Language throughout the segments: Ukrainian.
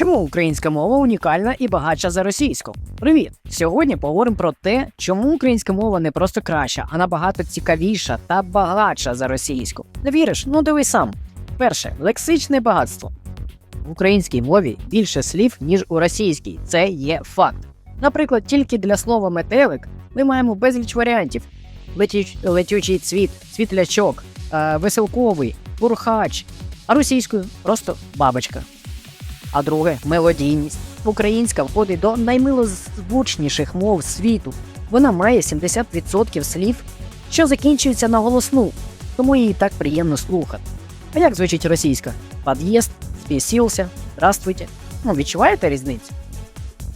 Чому українська мова унікальна і багатша за російську? Привіт! Сьогодні поговоримо про те, чому українська мова не просто краща, а набагато цікавіша та багатша за російську. Не віриш? Ну дивись сам. Перше лексичне багатство. В українській мові більше слів, ніж у російській. Це є факт. Наприклад, тільки для слова метелик ми маємо безліч варіантів: Летюч, летючий цвіт, світлячок, е, веселковий, бурхач, а російською просто бабочка. А друге мелодійність. Українська входить до наймилозвучніших мов світу. Вона має 70% слів, що закінчуються на голосну, тому її так приємно слухати. А як звучить російська? Під'їзд, спісівся, здравствуйте. Ну, відчуваєте різницю?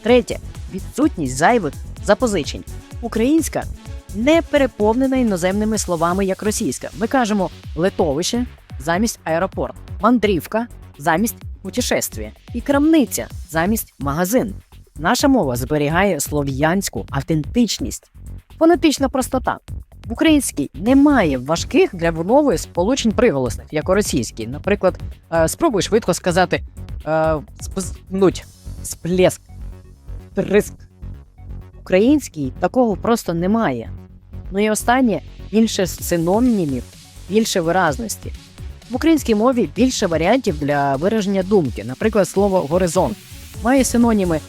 Третє відсутність зайвих запозичень. Українська не переповнена іноземними словами, як російська. Ми кажемо летовище замість аеропорт, мандрівка замість путешествия і крамниця замість магазин. Наша мова зберігає слов'янську автентичність, фонетична простота. В українській немає важких для вимови сполучень приголосних, як у російській. Наприклад, е, спробуй швидко сказати е, спзнуть, сплеск, триск. Українській такого просто немає. Ну і останнє більше синонімів, більше виразності. В українській мові більше варіантів для вираження думки. Наприклад, слово горизонт має синоніми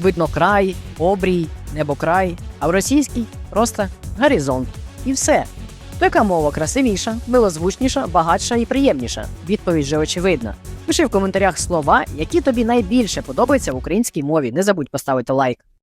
видно край, обрій, небокрай, а в російській просто горизонт. І все. То яка мова красивіша, милозвучніша, багатша і приємніша? Відповідь же очевидна. Пиши в коментарях слова, які тобі найбільше подобаються в українській мові. Не забудь поставити лайк.